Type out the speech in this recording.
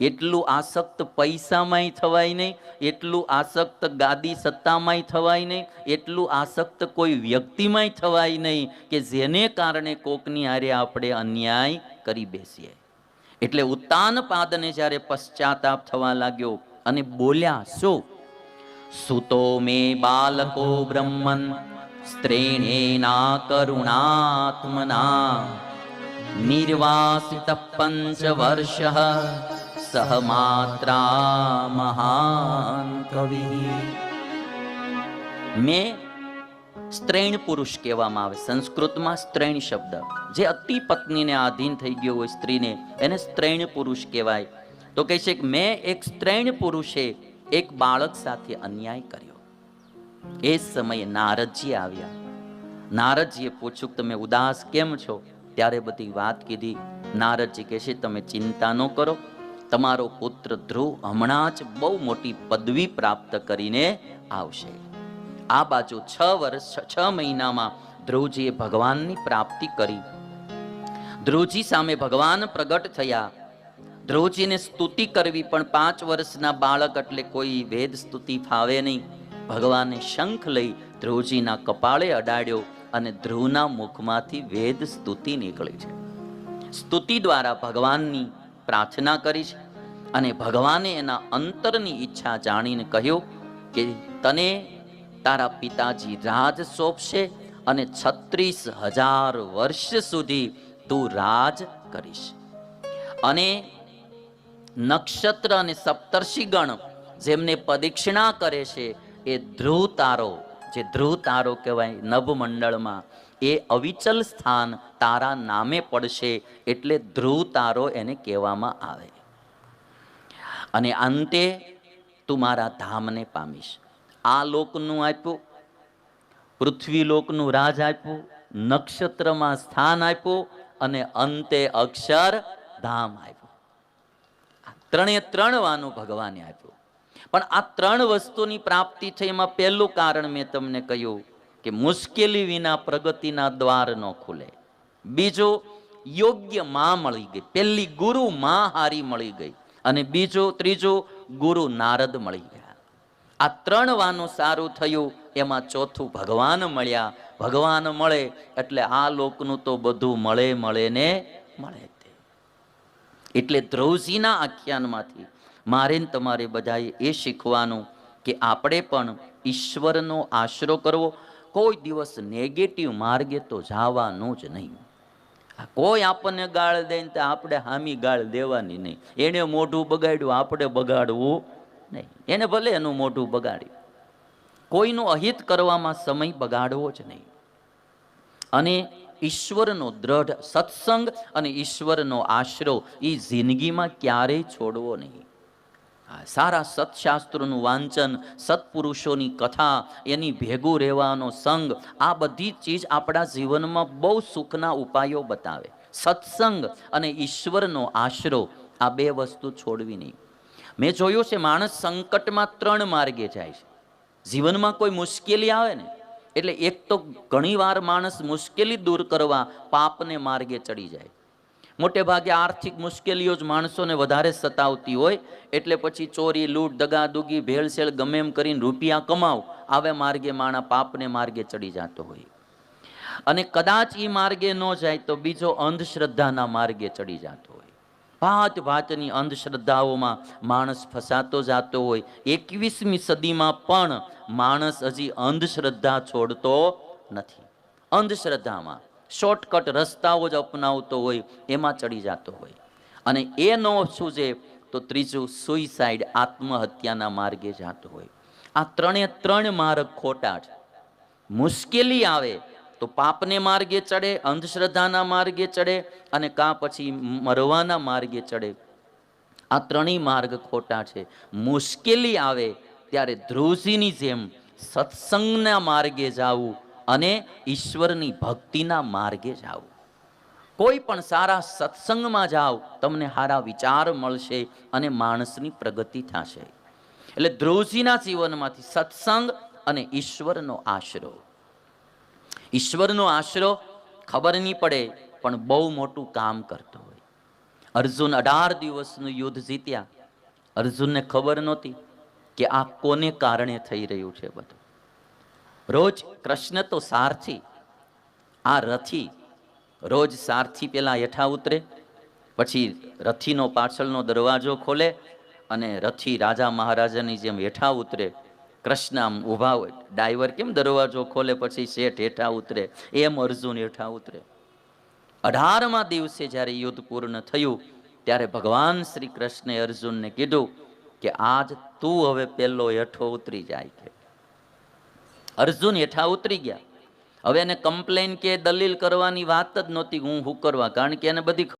એટલું આસક્ત પૈસામાંય થવાય નહીં, એટલું આસક્ત ગાદી સત્તામાંય થવાય નહીં, એટલું આસક્ત કોઈ વ્યક્તિમાંય થવાય નહીં કે જેને કારણે કોકની હારે આપણે અન્યાય કરી બેસીએ. એટલે ઉત્તાન પાદને જ્યારે પશ્ચાતાપ થવા લાગ્યો અને બોલ્યા, શું? સુતો મે બાલકો બ્રહ્મન સ્ત્રેણેના કરુણાત્મના. નિર્વાસિત પંચ વર્ષ સહ માત્રા મહાન કવિ મેં સ્ત્રૈણ પુરુષ કહેવામાં આવે, સંસ્કૃતમાં સ્ત્રૈણ શબ્દ. જે અતિ પત્નીને આધીન થઈ ગયો હોય સ્ત્રીને, એને સ્ત્રૈણ પુરુષ કહેવાય. તો કહે છે કે મેં એક સ્ત્રૈણ પુરુષે એક બાળક સાથે અન્યાય કર્યો. એ સમયે નારદજી આવ્યા. નારદજીએ પૂછ્યું કે તમે ઉદાસ કેમ છો? ત્યારે બધી વાત કીધી. નારદજી કહે છે, તમે ચિંતા ન કરો. તમારો પુત્ર ધ્રુવ હમણાં જ બહુ મોટી પદવી પ્રાપ્ત કરીને આવશે. આ બાજુ છ વર્ષ, છ મહિનામાં ધ્રુવજીએ ભગવાનની પ્રાપ્તિ કરી. ધ્રુવજી સામે ભગવાન પ્રગટ થયા. ધ્રુવજીને સ્તુતિ કરવી પણ પાંચ વર્ષના બાળક એટલે કોઈ વેદ સ્તુતિ ફાવે નહીં. ભગવાને શંખ લઈ ધ્રુવજીના કપાળે અડાડ્યો અને ધ્રુવના મુખમાંથી વેદ સ્તુતિ નીકળી છે. સ્તુતિ દ્વારા ભગવાનની પ્રાર્થના કરી છે. અને ભગવાને એના અંતરની ઈચ્છા જાણીને કહ્યું કે તને તારા પિતાજી રાજ સોંપશે અને છત્રીસ હજાર વર્ષ સુધી તું રાજ કરીશ. અને નક્ષત્ર અને સપ્તર્ષિગણ જેમને પ્રદક્ષિણા કરે છે, એ ધ્રુવ તારો જે ધ્રુવ તારો કહેવાય નભમંડળમાં, એ અવિચલ સ્થાન તારા નામે પડશે એટલે ધ્રુવ તારો એને કહેવામાં આવે. અને અંતે તું મારા ધામને પામીશ. આ લોકનું આપ્યું, પૃથ્વી લોકનું રાજ આપ્યું, નક્ષત્રમાં સ્થાન આપ્યું અને અંતે અક્ષર ધામ આપ્યું. ત્રણે ત્રણ વાનું ભગવાને આપ્યું. પણ આ ત્રણ વસ્તુની પ્રાપ્તિ થઈ એમાં પહેલું કારણ મેં તમને કહ્યું કે મુશ્કેલી વિના પ્રગતિના દ્વાર ન ખુલે. બીજું, યોગ્યમાં મળી ગઈ. પહેલી ગુરુ માં હારી મળી ગઈ. અને બીજું, ત્રીજું, ગુરુ નારદ મળી ગયા. આ ત્રણ વાનું સારું થયું, એમાં ચોથું ભગવાન મળ્યા. ભગવાન મળે એટલે આ લોકનું તો બધું મળે મળે ને મળે તે. એટલે ધ્રુવજીના આખ્યાનમાંથી મારે તમારે બધાએ એ શીખવાનું કે આપણે પણ ઈશ્વરનો આશરો કરવો. કોઈ દિવસ નેગેટિવ માર્ગે તો જવાનું જ નહીં. કોઈ આપણને ગાળ દે ને તો આપણે હામી ગાળ દેવાની નહીં. એને મોઢું બગાડ્યું, આપણે બગાડવું નહીં. એને ભલે એનું મોઢું બગાડ્યું. કોઈનું અહિત કરવામાં સમય બગાડવો જ નહીં. અને ઈશ્વરનો દ્રઢ સત્સંગ અને ઈશ્વરનો આશરો એ જિંદગીમાં ક્યારેય છોડવો નહીં. સારા સત્શાસ્ત્રોનું વાંચન, સત્પુરુષોની કથા, એની ભેગું રહેવાનો સંગ, આ બધી ચીજ આપણા જીવનમાં બહુ સુખના ઉપાયો બતાવે. સત્સંગ અને ઈશ્વરનો આશરો આ બે વસ્તુ છોડવી નહીં. મેં જોયું છે માણસ સંકટમાં ત્રણ માર્ગે જાય છે. જીવનમાં કોઈ મુશ્કેલી આવે ને, એટલે એક તો ઘણીવાર માણસ મુશ્કેલી દૂર કરવા પાપને માર્ગે ચડી જાય. મોટે ભાગે આર્થિક મુશ્કેલીઓ જ માણસોને વધારે સતાવતી હોય, એટલે પછી ચોરી, લૂંટ દગાદુગી ભેળસેળ ગમે એમ કરીને રૂપિયા કમાવ, આવે માર્ગે માણા પાપને માર્ગે ચડી જતો હોય. અને કદાચ એ માર્ગે ન જાય તો બીજો અંધશ્રદ્ધાના માર્ગે ચડી જતો હોય. ભાત ભાતની અંધશ્રદ્ધાઓમાં માણસ ફસાતો જાતો હોય. એકવીસમી સદીમાં પણ માણસ હજી અંધશ્રદ્ધા છોડતો નથી. અંધશ્રદ્ધામાં. શોર્ટકટ રસ્તાઓ જ અપનાવતો હોય, એમાં ચડી જતો હોય. અને એ ન શું તો ત્રીજું સુઈસાઈડ આત્મહત્યાના માર્ગે જતો હોય. આ ત્રણે ત્રણ માર્ગ ખોટા છે. મુશ્કેલી આવે તો પાપને માર્ગે ચડે, અંધશ્રદ્ધાના માર્ગે ચડે અને કા પછી મરવાના માર્ગે ચડે. આ ત્રણેય માર્ગ ખોટા છે. મુશ્કેલી આવે ત્યારે ધ્રુવજીની જેમ સત્સંગના માર્ગે જાવું અને ઈશ્વરની ભક્તિના માર્ગે જાઓ. કોઈ પણ સારા સત્સંગમાં જાઓ, તમને સારા વિચાર મળશે અને માણસની પ્રગતિ થશે. એટલે ધ્રુવજીના જીવનમાંથી સત્સંગ અને ઈશ્વરનો આશરો. ઈશ્વરનો આશરો ખબર નહીં પડે, પણ બહુ મોટું કામ કરતો હોય. અર્જુન અઢાર દિવસનું યુદ્ધ જીત્યા. અર્જુનને ખબર નહોતી કે આ કોને કારણે થઈ રહ્યું છે બધું. રોજ કૃષ્ણ તો સારથી, આ રથી રોજ સારથી પેલા હેઠા ઉતરે, પછી રથીનો પાછળનો દરવાજો ખોલે અને રથી રાજા મહારાજાની જેમ હેઠા ઉતરે, કૃષ્ણ આમ ઊભા હોય ડાઈવર કેમ દરવાજો ખોલે પછી શેઠ હેઠા ઉતરે, એમ અર્જુન હેઠા ઉતરે. અઢારમા દિવસે જ્યારે યુદ્ધ પૂર્ણ થયું, ત્યારે ભગવાન શ્રી કૃષ્ણે અર્જુનને કીધું કે આજ તું હવે પેલો હેઠો ઉતરી જાય છે. અર્જુન હેઠા ઉતરી ગયા. હવે એને કમ્પ્લેન કે દલીલ કરવાની વાત જ નહોતી. હું હું કરવા કારણ કે એને બધી